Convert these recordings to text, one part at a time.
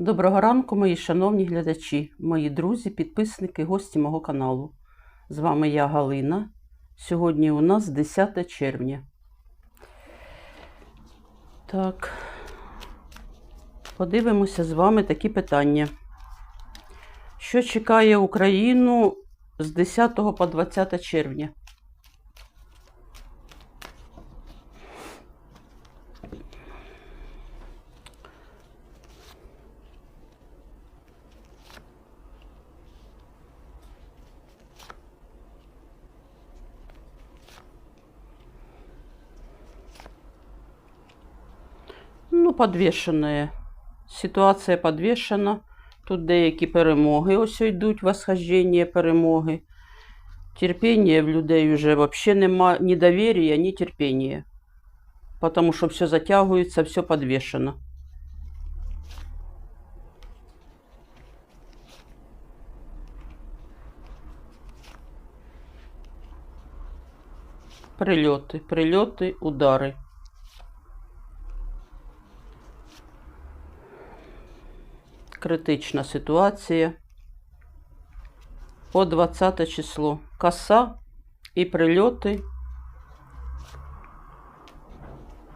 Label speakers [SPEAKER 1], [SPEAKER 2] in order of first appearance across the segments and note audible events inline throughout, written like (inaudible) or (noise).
[SPEAKER 1] Доброго ранку, мої шановні глядачі, мої друзі, підписники, гості мого каналу. З вами я Галина. Сьогодні у нас 10 червня. Так, подивимося з вами такі питання. Що чекає Україну з 10 по 20 червня? Ну, подвішене. Ситуація подвішена. Тут деякі перемоги ось йдуть, восхождення перемоги. Терпіння в людей вже взагалі нема ні довір'я, ні терпіння. Потому що все затягується, все подвішено. Прильоти, прильоти, удари. Критична ситуація. По 20 число. Коса і прильоти.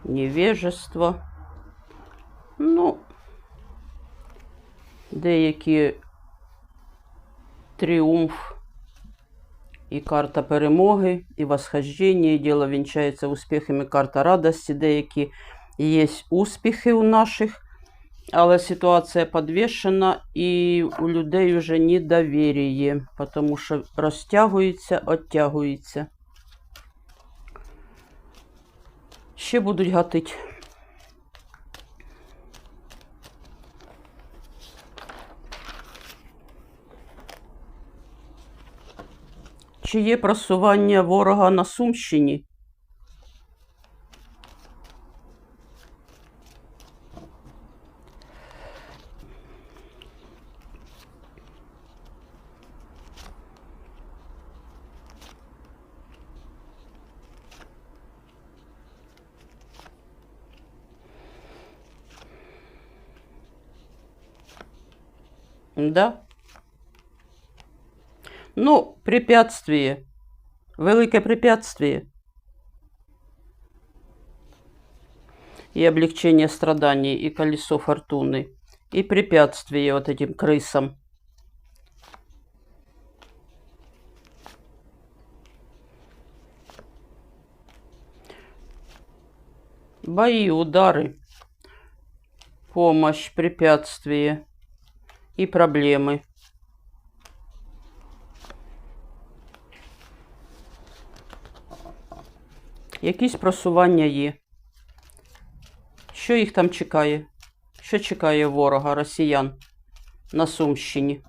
[SPEAKER 1] Невежество. Ну, деякі тріумф і карта перемоги, і восхождення, і діло вінчається успіхами, карта радості. Деякі є успіхи у наших але ситуація підвішена і у людей вже недовір'я, тому що розтягується, оттягується. Ще будуть гатить. Чи є просування ворога на Сумщині? Да. Ну, препятствие. Велике препятствие. И облегчение страданий, и колесо фортуны. И препятствие вот этим крысам. Бои, удары, помощь, препятствие і проблеми. Якісь просування є. Що їх там чекає? Що чекає ворога росіян на Сумщині?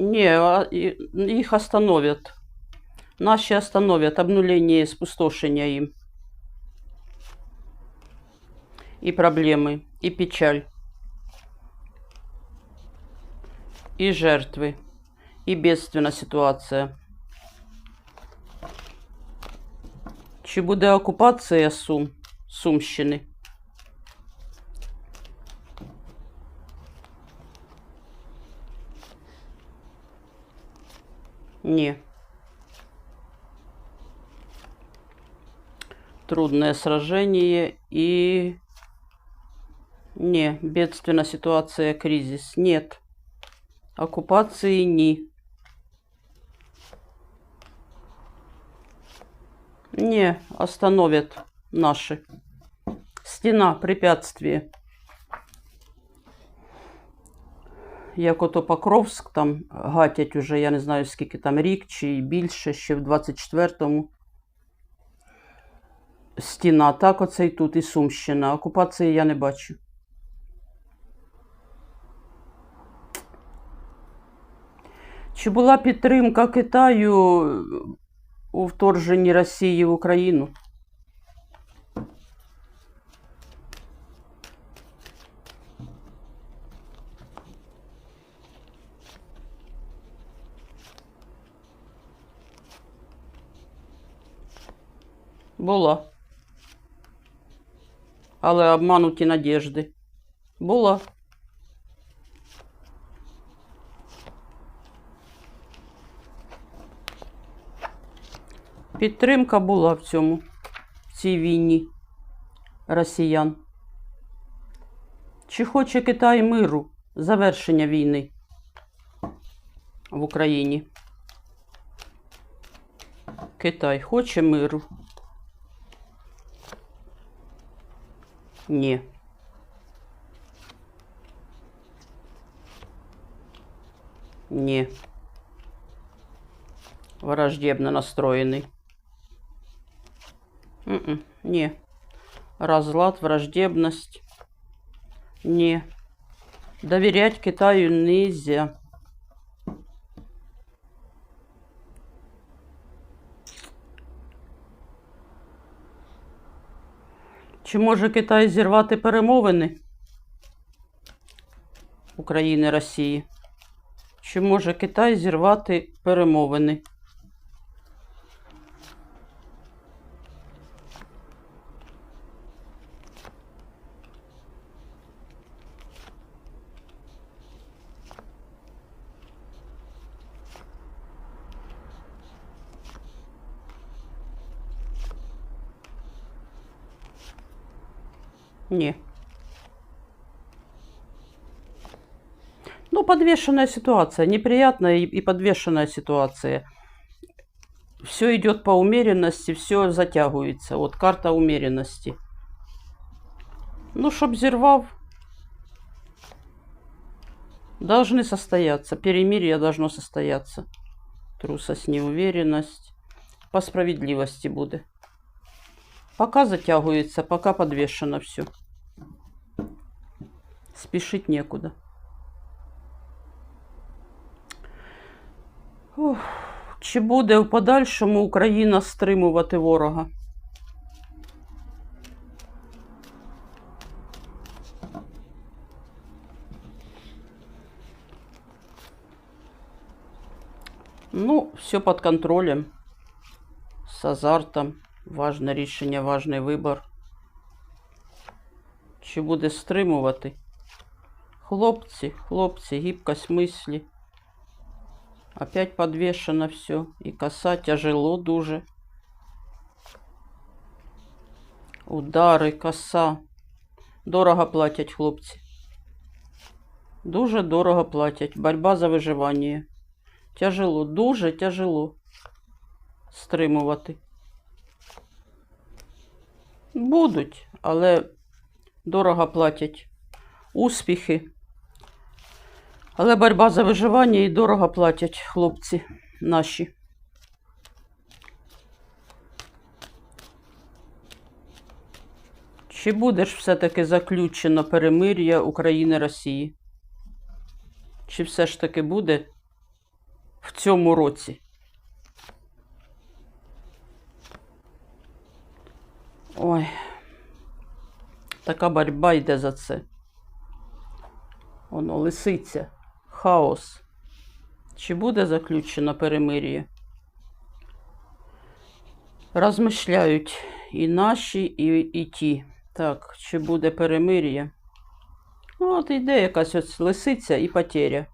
[SPEAKER 1] Не, их остановят. Наши остановят обнуление спустошение им. И проблемы, и печаль. И жертвы, и бедственная ситуація. Чи буде окупація Сум, Сумщини? Ні. Трудное сражение и... Не, бедственная ситуация, кризис. Нет. Оккупации ни. Не, остановят наши. Стена, препятствие. Як ото Покровськ, там гатять уже, я не знаю, скільки там рік чи більше, ще в 24-му. Стіна, так оце і тут, і Сумщина. Окупації я не бачу. Чи була підтримка Китаю у вторженні Росії в Україну? Була. Але обмануті надіжди. Була. Підтримка була в цьому, в цій війні росіян. Чи хоче Китай миру, завершення війни в Україні? Китай хоче миру? Ні. Ні. Враждебно настроєний. М-м, Ні. Разлад, враждебность. Не. Доверять Китаю нельзя. Чи може Китай зірвати перемовини України Росії? Чи може Китай зірвати перемовини? Не. Ну, подвешенная ситуация, неприятная и, подвешенная ситуация. Все идет по умеренности, все затягивается. Вот карта умеренности. Ну, чтоб зервав, должны состояться. Перемирие должно состояться. Трусость, неуверенность. По справедливости будет. Пока затягивается, пока подвешено все. Спешить некуда. Чи буде в подальшому Україна стримувати ворога? Ну, все под контролем, с азартом. Важне рішення, важний вибор. Чи буде стримувати? Хлопці, хлопці, гибкость мислі. Опять подвешено все. И коса тяжело дуже. Удари, коса. Дорого платять хлопці. Дуже дорого платять. Борьба за виживання. Тяжело, дуже тяжело стримувати. Будуть, але дорого платять успіхи. Але боротьба за виживання і дорого платять хлопці наші. Чи буде ж все-таки заключено перемир'я України Росії? Чи все ж таки буде в цьому році? Ой, така боротьба йде за це. Воно лисиця, хаос. Чи буде заключено перемир'я? Розмишляють і наші, і, і ті. Так, чи буде перемир'я? Ну, от йде якась ось лисиця і потеря.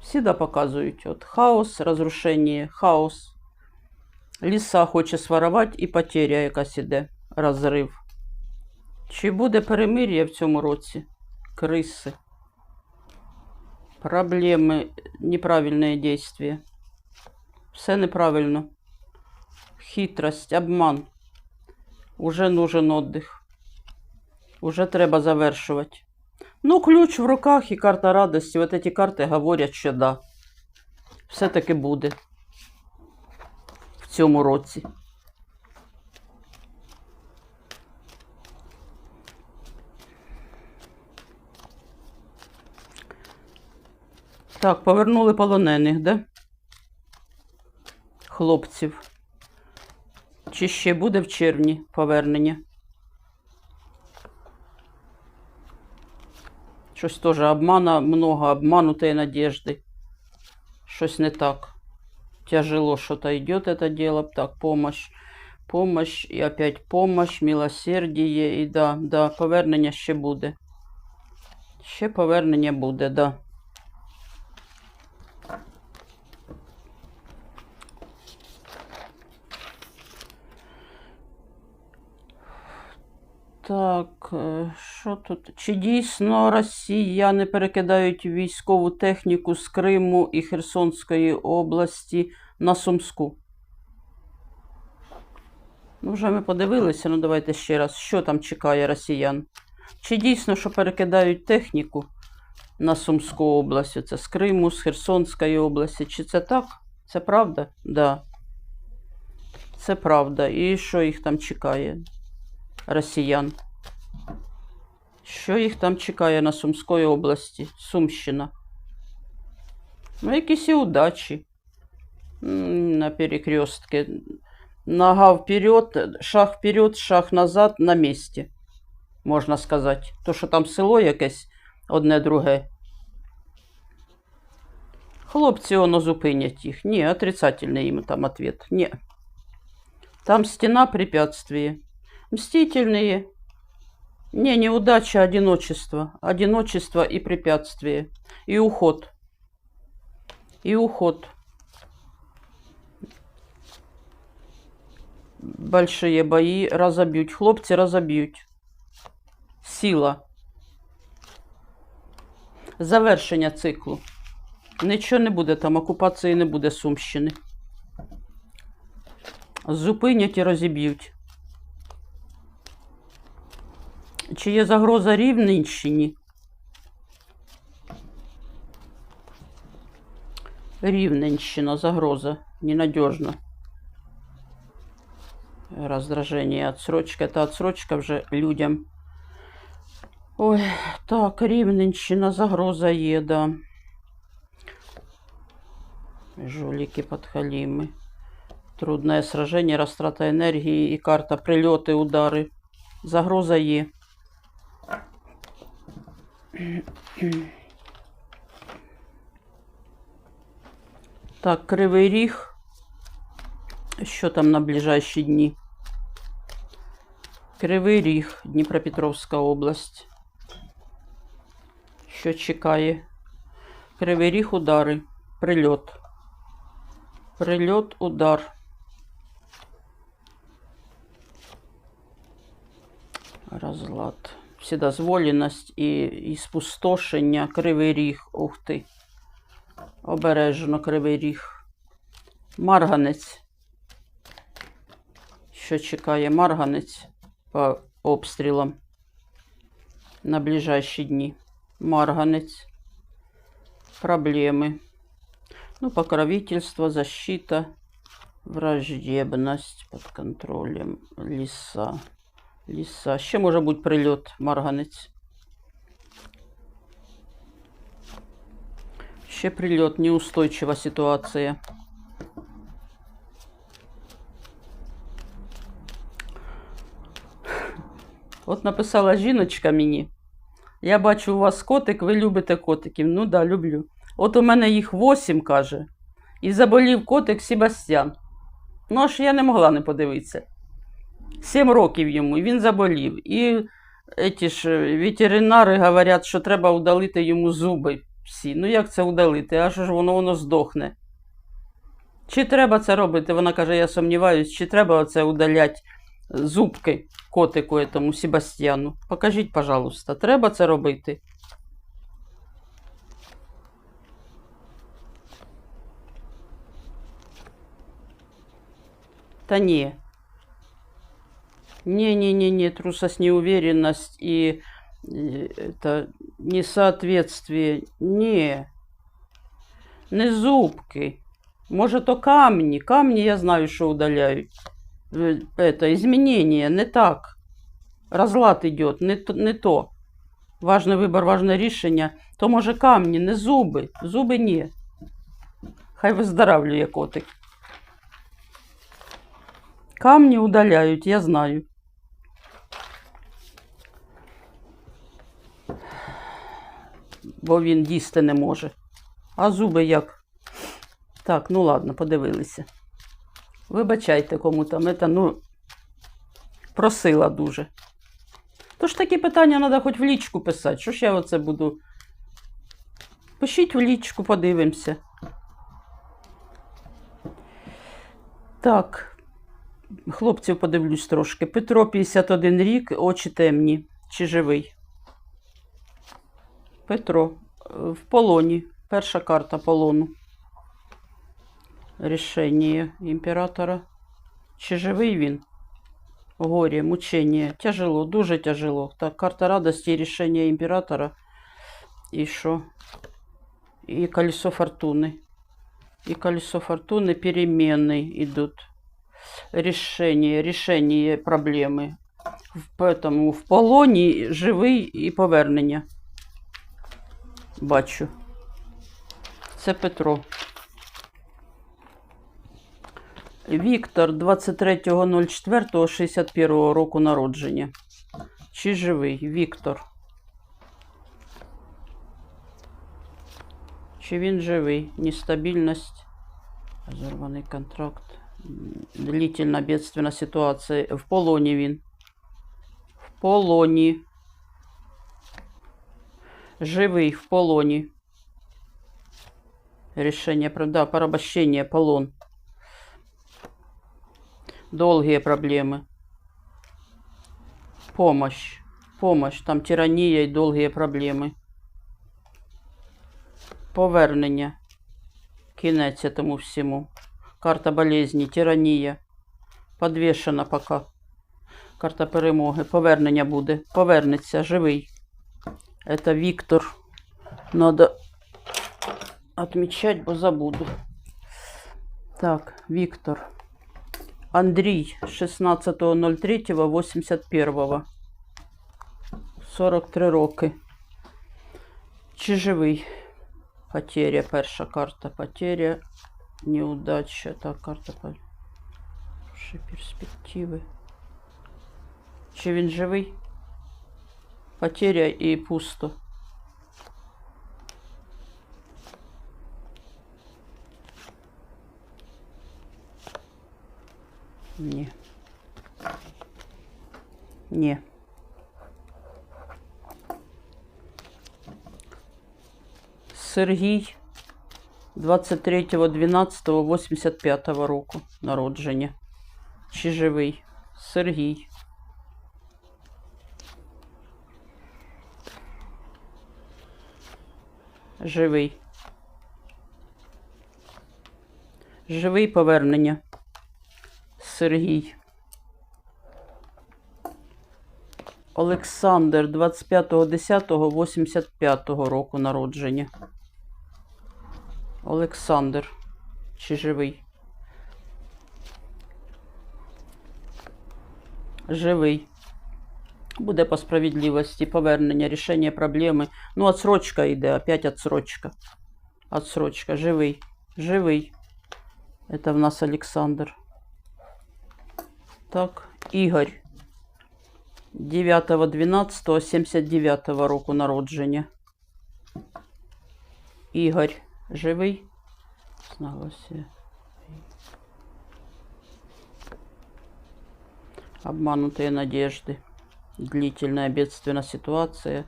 [SPEAKER 1] Всіда показують. От хаос, розрушення, хаос. Ліса хоче сварувати і потеря якась іде, розрив. Чи буде перемир'я в цьому році? Криси. Проблеми, неправильне действия. Все неправильно. Хитрость, обман. Уже нужен отдых. Уже треба завершувати. Ну, ключ в руках і карта радості. Вот эти карти говорять, що да. Все-таки буде в цьому році. Так, повернули полонених, да? Хлопців. Чи ще буде в червні повернення? Щось теж обмана, много обманутої надежди. Щось не так. тяжело что-то идет это дело. Так, помощь, помощь и опять помощь, милосердие. І да, да, повернення ще буде. Ще повернення буде, да. Так, е, що тут? Чи дійсно росіяни перекидають військову техніку з Криму і Херсонської області на Сумську? Ну, вже ми подивилися, ну давайте ще раз, що там чекає росіян? Чи дійсно, що перекидають техніку на Сумську область? Це з Криму, з Херсонської області? Чи це так? Це правда? Да. Це правда. І що їх там чекає? Росіян? Що їх там чекає на Сумської області? Сумщина. Ну, якісь і удачі. М, На перекрестке. Нога вперед, шаг вперед, шаг назад на місці, можна сказати. То, що там село якесь одне друге. Хлопці воно зупинять їх. Ні, отрицательний їм там ответ. Ні. Там стена препятствие. Мстительные. Не, неудача, одиночество. Одиночество и препятствие. И уход. И уход. Большие бои разоб'ють. Хлопці розоб'ють. Сила. Завершення циклу. Нічого не буде там, окупації не буде Сумщини. Зупинять і розіб'ють. Чи є загроза Рівненщині? Рівненщина, загроза. Ненадежно. Раздражение, отсрочка. Это отсрочка вже людям. Ой, так, Рівненщина, загроза є, да. Жулики подхалимы. Трудное сражение, растрата энергии и карта прильоти, удари. Загроза є. Так, Кривий Ріг. Що там на ближайші дні? Кривий Ріг, Дніпропетровська область. Що чекає? Кривий Ріг, удари. Прильот. Прильот, удар. Розлад. Вседозволеність і, і спустошення. Кривий Ріг. Ух ти. Обережно Кривий Ріг. Марганець. Що чекає Марганець по обстрілам на ближайші дні. Марганець. Проблеми. Ну, покровительство, защита, враждебность под контролем, ліса. Ліса. Ще може бути прильот, Марганець. Ще прильот, неустойчива ситуація. От написала жіночка мені. Я бачу, у вас котик, ви любите котиків. Ну да, люблю. От у мене їх восім, каже. І заболів котик Себастьян. Ну, аж я не могла не подивитися. Сім років йому, він заболів. І еті ж е, ветеринари говорять, що треба удалити йому зуби всі. Ну як це удалити? Аж ж воно воно здохне. Чи треба це робити? Вона каже, я сумніваюсь, чи треба оце удаляти зубки котику этому Себастьяну. Покажіть, пожалуйста, треба це робити? Та ні. Не-не-не-не, трусость, неуверенность и э, это несоответствие. Не. Не зубки. Може, то камні. Камні я знаю, що удаляють. Э, Это изменение, не так. Разлад идет, не, то- не то. Важний вибір, важне рішення. То може камні, не зуби. Зуби ні. Хай виздоравлює котик. Камні удаляють, я знаю. Бо він їсти не може. А зуби як? Так, ну ладно, подивилися. Вибачайте, кому там это, ну, просила дуже. Тож такі питання треба хоч в лічку писати. Що ж я оце буду? Пишіть в лічку, подивимося. Так, хлопців подивлюсь трошки. Петро 51 рік, очі темні. Чи живий? Петро е, в полоні. Перша карта полону. Рішення імператора. Чи живий він? Горе, мучення. Тяжело, дуже тяжело. Так, карта радості і рішення імператора. І що? І колесо фортуни. И колесо фортуны перемены идут. Решение, решение проблемы. В- Поэтому в полоні живий і повернення. Бачу. Це Петро. Віктор 23.04.61 року народження. Чи живий? Віктор. Чи він живий? Нестабільність. Розорваний контракт. Длительна бедственна ситуація. В полоні він. В полоні. Живий в полоні. Решение, да, порабощение, полон. Долгие проблемы. Помощь. Помощь. Там тирания и долгие проблемы. Повернення. Кінець этому всему. Карта болезні, тиранія. Подвішена пока. Карта перемоги. Повернення буде. Повернеться. Живий. Это Віктор. Надо отмечать, бо забуду. Так, Віктор. Андрій 16.03.81. 43 роки. Чи живий? Потеря, перша карта. Потеря, неудача. Так, карта по- Хороші перспективи. Чи він живий? Потеря і пусто. Ні. Ні. Сергій 23.12.85 року народження. Чи живий? Сергій. Живий. Живий повернення. Сергій. Олександр 25.10.85 року народження. Олександр. Чи живий? Живий. Буде по справедливості, повернення, рішення проблеми. Ну, отсрочка йде, опять отсрочка. Отсрочка. Живий. Живий. Это в нас Олександр. Так, Ігор. 9.12.79 року народження. Ігор. Живий? Зналося. Обманутые надежды. Длительная бедственная ситуация.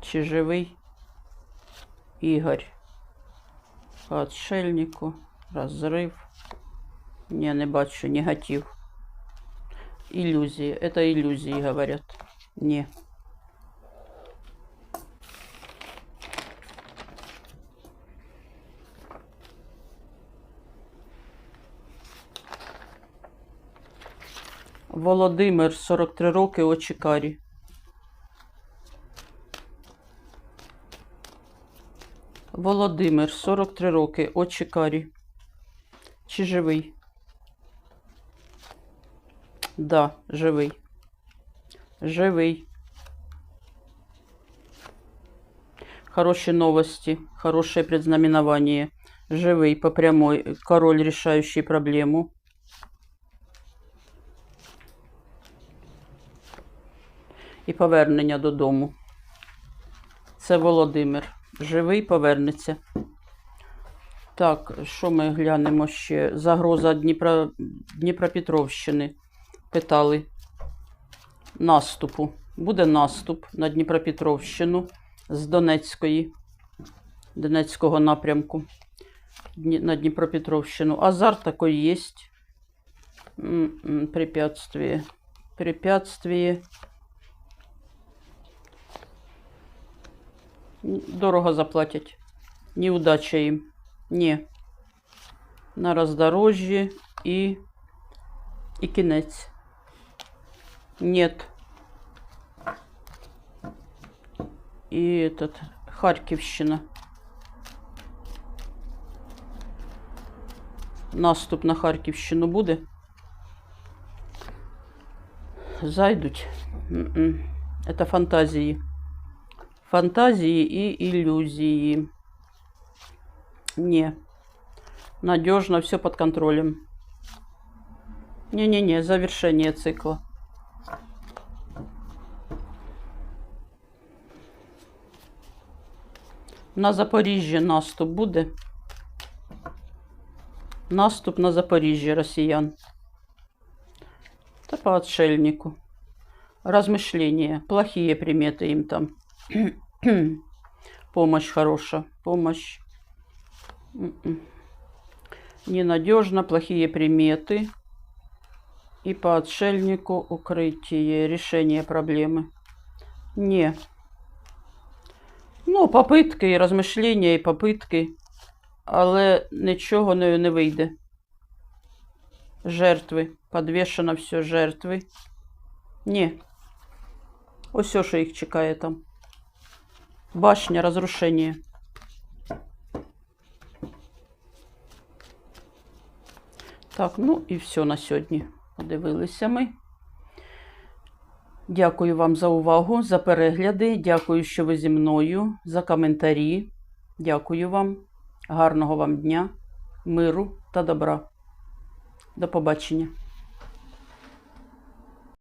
[SPEAKER 1] Чи живий? Ігор. Отшельнику. Розрив. Не, не бачу. Негатив. Иллюзии. Это иллюзии, говорят. Не. Володимир, 43 роки, очі карі. Володимир, 43 роки, очі карі. Чи живий? Да, живий. Живий. Хорошие новости, хорошее предзнаменование. Живый по прямой. Король, решающий проблему. І повернення додому. Це Володимир. Живий повернеться. Так, що ми глянемо ще? Загроза Дніпро... Дніпропетровщини. Питали. Наступу. Буде наступ на Дніпропетровщину з Донецької, Донецького напрямку на Дніпропетровщину. Азарт такой. М-м, Препятствие. Препятствие. Дорого заплатять. Неудача їм. Ні. На роздорожжі і, і кінець. Нет. И этот Харківщина. Наступ на Харківщину буде. Зайдуть. М-м. Это фантазии. Фантазии и иллюзии. Не. Надежно, все под контролем. Не-не-не, завершение цикла. На Запоріжжя наступ буде. Наступ на Запоріжжя росіян. Та по отшельнику. Размышления. Плохие приметы им там. (clears throat) Помощь хорошая. Помощь. М-м. Ненадежно. Плохие приметы. И по отшельнику укрытие. Решение проблемы. Не. Ну, попитки, і розмишлення, і попитки, але нічого не, не вийде. Жертви. Подвішено все жертви. Ні. Ось що їх чекає там. Башня розрушення. Так, ну і все на сьогодні. Подивилися ми. Дякую вам за увагу, за перегляди. Дякую, що ви зі мною, за коментарі. Дякую вам. Гарного вам дня, миру та добра. До побачення.